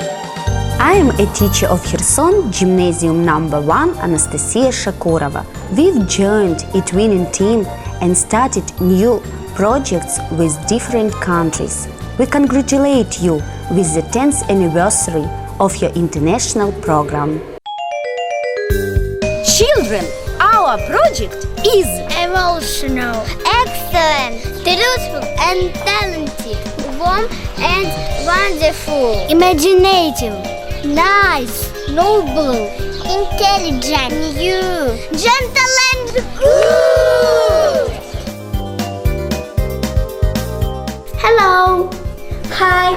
I am a teacher of Kherson Gymnasium number 1 Anastasia Shakurova. We've joined a twinning team and started new projects with different countries. We congratulate you with the 10th anniversary of your international program. Children, our project is emotional, excellent, truthful and talented, warm and wonderful, imaginative, nice, noble, intelligent, you, gentle and good. Hello. Hi.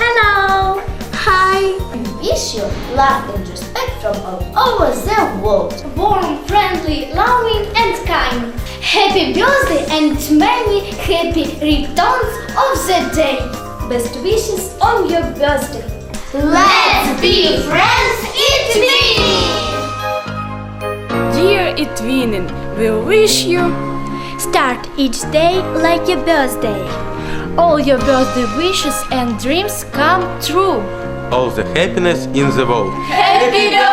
Hello. Hi. We wish you love and respect from all over the world. Warm, friendly, loving and kind. Happy birthday and many happy returns of the day. Best wishes on your birthday. Let's be friends, it me! Dear Itwinin, we wish you Start each day like your birthday. all your birthday wishes and dreams come true. all the happiness in the world. Happy birthday, Twinny!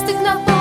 хрестик на